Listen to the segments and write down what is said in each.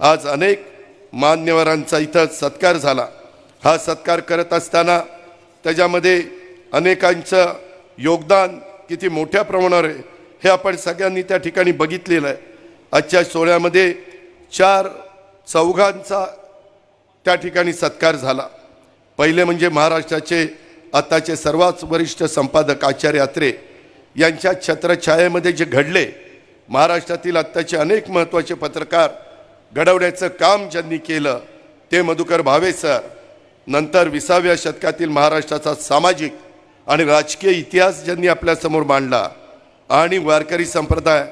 आज अनेक मान्यवरांचा इथं सत्कार झाला. हा सत्कार करत असताना त्याच्यामध्ये अनेकांचं योगदान किती मोठ्या प्रमाणावर आहे हे आपण सगळ्यांनी त्या ठिकाणी बघितलेलं आहे. आजच्या सोहळ्यामध्ये चार चौघांचा त्या ठिकाणी सत्कार झाला. पहिले म्हणजे महाराष्ट्राचे आताचे सर्वात वरिष्ठ संपादक आचार्य अत्रे यांच्या छत्रछायेमध्ये जे घडले महाराष्ट्रातील आत्ताचे अनेक महत्त्वाचे पत्रकार घडवण्याचं काम ज्यांनी केलं ते मधुकर भावे सर. नंतर विसाव्या शतकातील महाराष्ट्राचा सामाजिक आणि राजकीय इतिहास ज्यांनी आपल्यासमोर मांडला आणि वारकरी संप्रदाय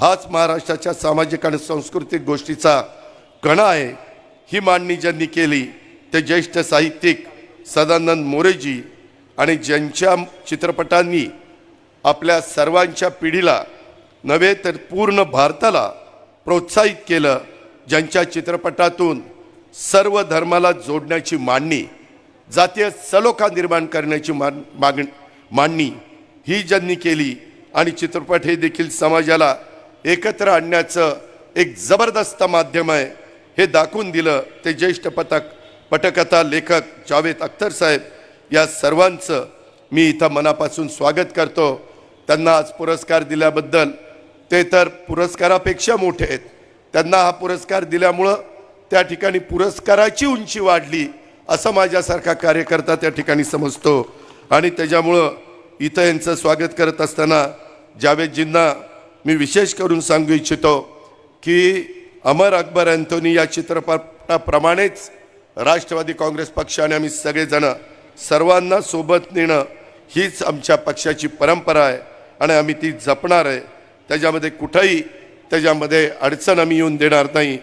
हाच महाराष्ट्राच्या सामाजिक आणि सांस्कृतिक गोष्टीचा कणा आहे ही मांडणी ज्यांनी केली ते ज्येष्ठ साहित्यिक सदानंद मोरेजी आणि ज्यांच्या चित्रपटांनी आपल्या सर्वांच्या पिढीला नव्हे तर पूर्ण भारताला प्रोत्साहित केलं ज्यांच्या चित्रपटातून सर्व धर्माला जोडण्याची मांडणी जातीय सलोखा निर्माण करण्याची मान मागण मांडणी ही ज्यांनी केली आणि चित्रपट हे देखील समाजाला एकत्र आणण्याचं एक जबरदस्त माध्यम आहे हे दाखवून दिलं ते ज्येष्ठ पथक पटकथा लेखक जावेद अख्तर साहेब या सर्वांचं मी इथं मनापासून स्वागत करतो. त्यांना आज पुरस्कार दिल्याबद्दल ते तर पुरस्कारापेक्षा मोठे आहेत. त्यांना हा पुरस्कार दिल्यामुळं त्या ठिकाणी पुरस्काराची उंची वाढली असं माझ्यासारखा कार्यकर्ता त्या ठिकाणी समजतो. आणि त्याच्यामुळं इथं यांचं स्वागत करत असताना जावेदजींना मी विशेष करून सांगू इच्छितो की अमर अकबर अँथोनी या चित्रपटाप्रमाणेच राष्ट्रवादी काँग्रेस पक्षाने आम्ही सगळेजण सर्वांना सोबत नेणं हीच आमच्या पक्षाची परंपरा आहे आणि आम्ही ती जपणार आहे. त्याच्यामध्ये कुठंही त्याच्यामध्ये अडचण आम्ही येऊन देणार नाही.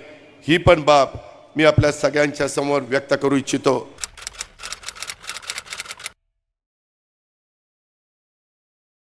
ही पण बाब मी आपल्या सगळ्यांच्या समोर व्यक्त करू इच्छितो.